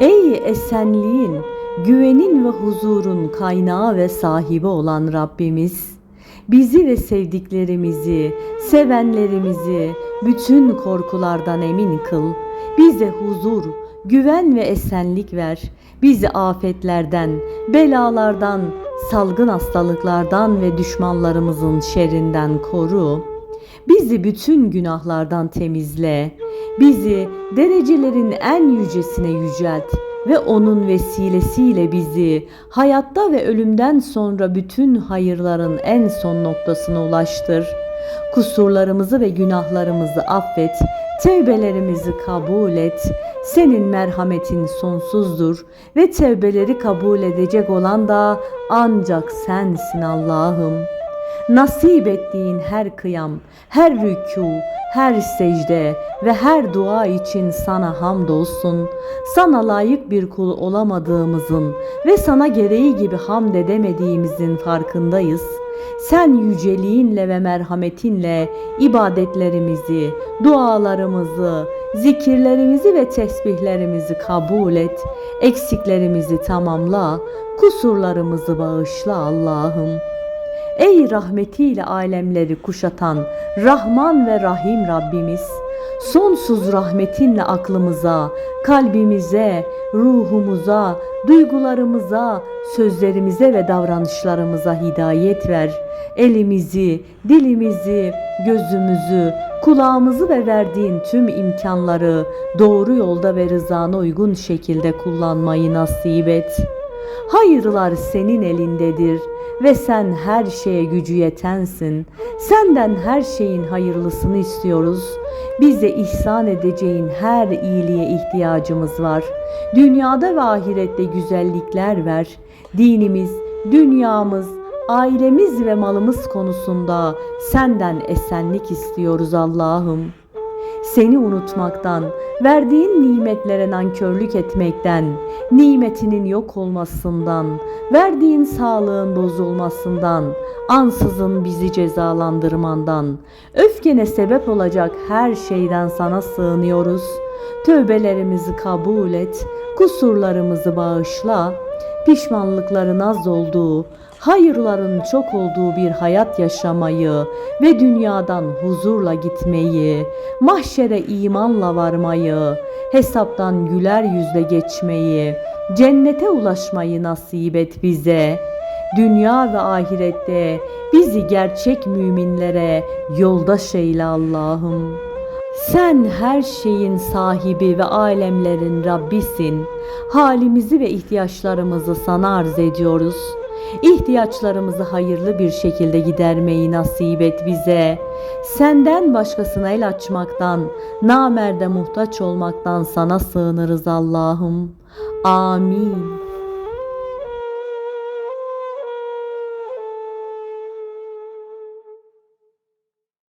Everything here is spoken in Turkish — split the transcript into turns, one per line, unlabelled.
Ey esenliğin, güvenin ve huzurun kaynağı ve sahibi olan Rabbimiz, bizi ve sevdiklerimizi, sevenlerimizi bütün korkulardan emin kıl. Bize huzur, güven ve esenlik ver. Bizi afetlerden, belalardan, salgın hastalıklardan ve düşmanlarımızın şerrinden koru. Bizi bütün günahlardan temizle. Bizi derecelerin en yücesine yücelt ve onun vesilesiyle bizi hayatta ve ölümden sonra bütün hayırların en son noktasına ulaştır. Kusurlarımızı ve günahlarımızı affet, tevbelerimizi kabul et. Senin merhametin sonsuzdur ve tevbeleri kabul edecek olan da ancak sensin Allah'ım. Nasip ettiğin her kıyam, her rükû, her secde ve her dua için sana hamdolsun. Sana layık bir kul olamadığımızın ve sana gereği gibi hamd edemediğimizin farkındayız. Sen yüceliğinle ve merhametinle ibadetlerimizi, dualarımızı, zikirlerimizi ve tesbihlerimizi kabul et. Eksiklerimizi tamamla, kusurlarımızı bağışla Allah'ım. Ey rahmetiyle alemleri kuşatan Rahman ve Rahim Rabbimiz, sonsuz rahmetinle aklımıza, kalbimize, ruhumuza, duygularımıza, sözlerimize ve davranışlarımıza hidayet ver. Elimizi, dilimizi, gözümüzü, kulağımızı ve verdiğin tüm imkanları doğru yolda ve rızana uygun şekilde kullanmayı nasip et. Hayırlar senin elindedir ve sen her şeye gücü yetensin. Senden her şeyin hayırlısını istiyoruz. Bize ihsan edeceğin her iyiliğe ihtiyacımız var. Dünyada ve ahirette güzellikler ver. Dinimiz, dünyamız, ailemiz ve malımız konusunda senden esenlik istiyoruz Allah'ım seni unutmaktan, verdiğin nimetlere nankörlük etmekten, nimetinin yok olmasından, verdiğin sağlığın bozulmasından, ansızın bizi cezalandırmandan, öfkene sebep olacak her şeyden sana sığınıyoruz. Tövbelerimizi kabul et, kusurlarımızı bağışla, pişmanlıkların az olduğu, hayırların çok olduğu bir hayat yaşamayı ve dünyadan huzurla gitmeyi, mahşere imanla varmayı, hesaptan güler yüzle geçmeyi, cennete ulaşmayı nasip et bize. Dünya ve ahirette bizi gerçek müminlere yoldaş eyle Allah'ım. Sen her şeyin sahibi ve alemlerin Rabbisin. Halimizi ve ihtiyaçlarımızı sana arz ediyoruz. İhtiyaçlarımızı hayırlı bir şekilde gidermeyi nasip et bize. Senden başkasına el açmaktan, namerde muhtaç olmaktan sana sığınırız Allah'ım. Amin.